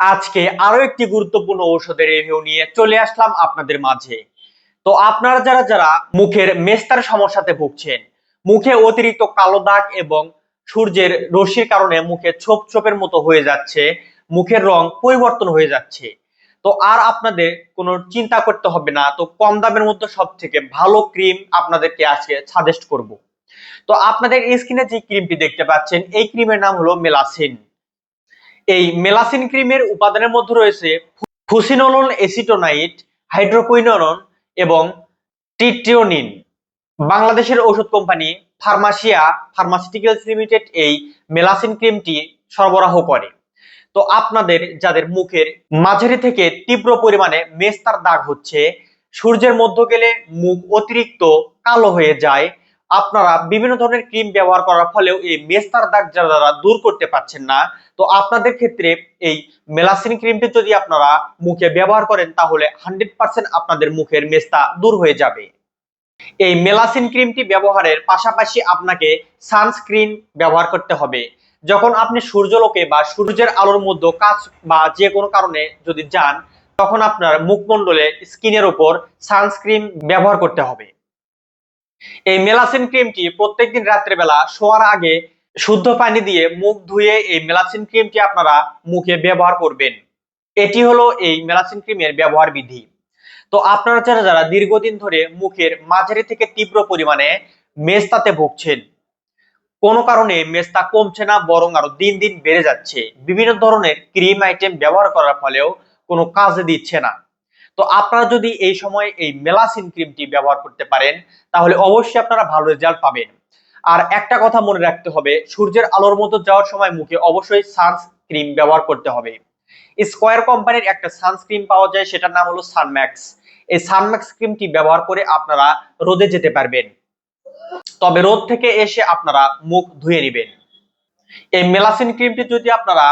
আজকে আরও একটি গুরুত্বপূর্ণ ঔষধের রিভিউ নিয়ে চলে আসলাম আপনাদের মাঝে। তো আপনারা যারা যারা মুখের মেস্তার সমস্যাতে ভুগছেন, মুখে অতিরিক্ত কালো দাগ এবং সূর্যের রশ্মির কারণে মুখে ছোপ ছোপের মতো হয়ে যাচ্ছে, মুখের রং পরিবর্তন হয়ে যাচ্ছে, তো আর আপনাদের কোনো চিন্তা করতে হবে না। তো কম দামের মধ্যে সব থেকে ভালো ক্রিম আপনাদেরকে আজকে সাজেস্ট করব। তো আপনাদের স্কিনে যে ক্রিমটি দেখতে পাচ্ছেন, এই ক্রিমের নাম হলো মেলাসিন। এই মেলাসিন ক্রিমের উপাদানের মধ্যে রয়েছে ফুসিনোলন এসিটোনাইট হাইড্রোকুইনোলন এবং টিট্রিওনিন বাংলাদেশের ওষুধ কোম্পানি ফার্মাসিয়া ফার্মাসিউটিক্যালস লিমিটেড এই মেলাসিন ক্রিমটি সরবরাহ করে। তো আপনাদের, যাদের মুখের মাঝারি থেকে তীব্র পরিমাণে মেস্তার দাগ হচ্ছে, সূর্যের মধ্য গেলে মুখ অতিরিক্ত কালো হয়ে যায় আপনারা বিভিন্ন ধরনের ক্রিম ব্যবহার করার ফলেও এই মেস্তার দাগ যারা দূর করতে পারছেন না, তো আপনাদের ক্ষেত্রে এই মেলাসিন ক্রিমটি যদি আপনারা মুখে ব্যবহার করেন, তাহলে হান্ড্রেড পার্সেন্ট আপনাদের মুখের মেস্তা দূর হয়ে যাবে। এই মেলাসিন ক্রিমটি ব্যবহারের পাশাপাশি আপনাকে সানস্ক্রিন ব্যবহার করতে হবে। যখন আপনি সূর্যলোকে বা সূর্যের আলোর মধ্যে কাজ বা যে কোনো কারণে যদি যান, তখন আপনার মুখমণ্ডলে স্কিনের উপর সানস্ক্রিন ব্যবহার করতে হবে। এই মেলাসিন ক্রিমটি প্রত্যেকদিন রাত্রেবেলা শোয়ার আগে শুদ্ধ পানি দিয়ে মুখ ধুয়ে এই মেলাসিন ক্রিমটি আপনারা মুখে ব্যবহার করবেন। এটি হলো এই মেলাসিন ক্রিমের ব্যবহার বিধি। তো আপনারা যারা যারা দীর্ঘদিন ধরে মুখের মাঝারি থেকে তীব্র পরিমাণে মেস্তাতে ভুগছেন, কোনো কারণে মেস্তা কমছে না, বরং আরও দিন দিন বেড়ে যাচ্ছে। বিভিন্ন ধরনের ক্রিম আইটেম ব্যবহার করার ফলেও কোনো কাজে দিচ্ছে না। তো আপনারা যদি এই সময় এই মেলাসিন ক্রিমটি ব্যবহার করতে পারেন, তাহলে অবশ্যই আপনারা ভালো রেজাল্ট পাবেন। আর একটা কথা মনে রাখতে হবে, সূর্যের আলোর মতো যাওয়ার সময় মুখে অবশ্যই সানস্ক্রিন ব্যবহার করতে হবে। স্কোয়ার কোম্পানির একটা সানস্ক্রিন পাওয়া যায়, সেটার নাম হলো সানম্যাক্স এই সানম্যাক্স ক্রিমটি ব্যবহার করে আপনারা রোদে যেতে পারবেন। তবে রোদ থেকে এসে আপনারা মুখ ধুয়ে নেবেন। এই মেলাসিন ক্রিমটি যদি আপনারা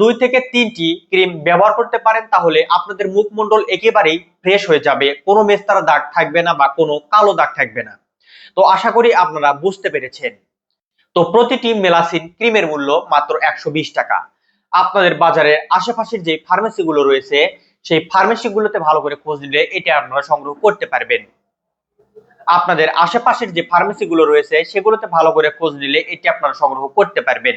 দুই থেকে তিনটি ক্রিম ব্যবহার করতে পারেন, তাহলে আপনাদের মুখমণ্ডল একেবারেই ফ্রেশ হয়ে যাবে। কোনো মেস্তারা দাগ থাকবে না বা কোনো কালো দাগ থাকবে না। তো আশা করি আপনারা বুঝতে পেরেছেন। তো প্রতিটি মেলাসিন ক্রিমের মূল্য মাত্র একশো বিশ টাকা। আপনাদের বাজারে আশেপাশের যে ফার্মেসি গুলো রয়েছে, সেই ফার্মেসি গুলোতে ভালো করে খোঁজ নিলে এটা আপনারা সংগ্রহ করতে পারবেন। আপনাদের আশেপাশের যে ফার্মেসি গুলো রয়েছে, সেগুলোতে ভালো করে খোঁজ নিলে এটি আপনারা সংগ্রহ করতে পারবেন।